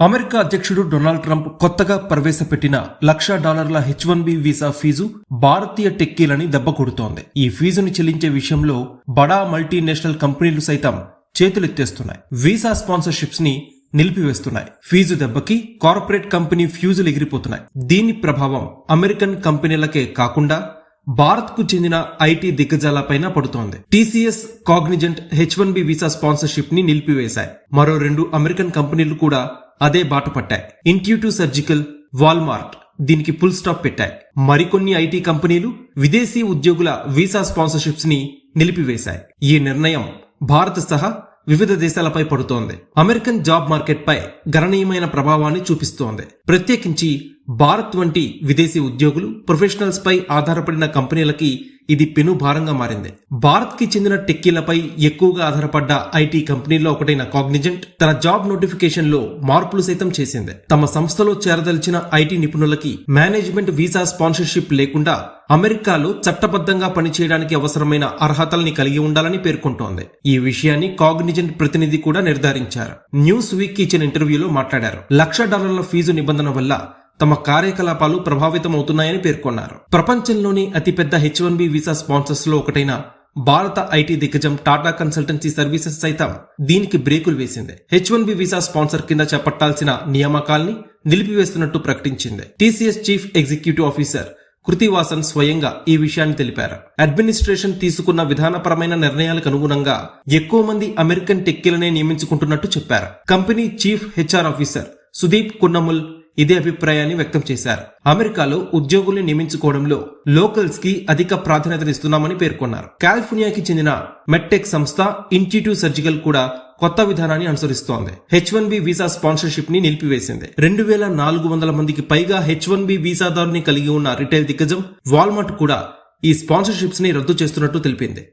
America అధ్యక్షుడు Donald Trump కొత్తగా ప్రవేశపెట్టిన లక్ష డాలర్ల H one B visa fee భారతీయ టెక్కీలని దెబ్బ కొడుతోంది. ఈ ఫీజుని చెల్లించే విషయంలో బడా మల్టీనేషనల్ కంపెనీలు సైతం చేతులెత్తేస్తున్నాయి. వీసా స్పాన్సర్షిప్స్ని నిలిపివేస్తున్నాయి. ఫీజు దెబ్బకి కార్పొరేట్ కంపెనీ ఫ్యూజులు ఎగిరిపోతున్నాయి. దీని ప్రభావం అమెరికన్ కంపెనీలకే కాకుండా భారత్కు చెందిన ఐటీ దిగ్గజాలపైన పడుతోంది. TCS Cognizant H one B visa స్పాన్సర్షిప్ని నిలిపివేశాయి. మరో రెండు అమెరికన్ కంపెనీలు కూడా అదే బాట పట్టాయి. ఇంట్యూటివ్ సర్జికల్ వాల్మార్ట్ దీనికి ఫుల్ స్టాప్ పెట్టాయి. మరికొన్ని ఐటీ కంపెనీలు విదేశీ ఉద్యోగుల వీసా స్పాన్సర్షిప్స్ని నిలిపివేశాయి. ఈ నిర్ణయం భారత్ సహా వివిధ దేశాలపై పడుతోంది. అమెరికన్ జాబ్ మార్కెట్ పై గణనీయమైన ప్రభావాన్ని చూపిస్తోంది. ప్రత్యేకించి భారత్ వంటి విదేశీ ఉద్యోగులు ప్రొఫెషనల్స్ పై ఆధారపడిన కంపెనీలకి ఇది పెను భారంగా మారింది. భారత్కి చెందిన టెక్కీలపై ఎక్కువగా ఆధారపడ్డ ఐటీ కంపెనీల్లో ఒకటైన కాగ్నిజెంట్ తన జాబ్ నోటిఫికేషన్లో మార్పులు సైతం చేసింది. తమ సంస్థలో చేరదలిచిన ఐటీ నిపుణులకి మేనేజ్మెంట్ వీసా స్పాన్సర్షిప్ లేకుండా అమెరికాలో చట్టబద్ధంగా పనిచేయడానికి అవసరమైన అర్హతల్ని కలిగి ఉండాలని పేర్కొంటోంది. ఈ విషయాన్ని కాగ్నిజెంట్ ప్రతినిధి కూడా నిర్ధారించారు. న్యూస్ వీక్ ఇచ్చిన ఇంటర్వ్యూలో మాట్లాడారు. లక్ష డాలర్ల ఫీజు నిబంధన వల్ల తమ కార్యకలాపాలు ప్రభావితమవుతున్నాయని పేర్కొన్నారు. ప్రపంచంలోని అతిపెద్ద హెచ్ వన్ బి వీసా స్పాన్సర్స్లో ఒకటైన భారత ఐటీ దిగ్గజం టాటా కన్సల్టెన్సీ సర్వీసెస్ సైతం దీనికి బ్రేకులు వేసింది. H one B visa sponsor కింద చేపట్టాల్సిన నియామకాల్ని నిలిపివేస్తున్నట్టు ప్రకటించింది. TCS chief executive officer Krithivasan స్వయంగా ఈ విషయాన్ని తెలిపారు. అడ్మినిస్ట్రేషన్ తీసుకున్న విధానపరమైన నిర్ణయాలకు అనుగుణంగా ఎక్కువ మంది అమెరికన్ టెక్కీలనే నియమించుకుంటున్నట్టు చెప్పారు. Company chief HR officer Sudeep Kunnumal ఇదే అభిప్రాయాన్ని వ్యక్తం చేశారు. అమెరికాలో ఉద్యోగుల్ని నియమించుకోవడంలో లోకల్స్కి అధిక ప్రాధాన్యతనిస్తున్నామని పేర్కొన్నారు. కాలిఫోర్నియాకి చెందిన మెట్టెక్ సంస్థ ఇన్స్టిట్యూట్ సర్జికల్ కూడా కొత్త విధానాన్ని అనుసరిస్తోంది. హెచ్ వన్ బి వీసా స్పాన్సర్షిప్ని నిలిపివేసింది. రెండు వేల నాలుగు వందల మందికి పైగా హెచ్ వన్ బి వీసాదారుని కలిగి ఉన్న రిటైల్ దిగ్గజం వాల్మార్ట్ కూడా ఈ స్పాన్సర్షిప్స్ని రద్దు చేస్తున్నట్టు తెలిపింది.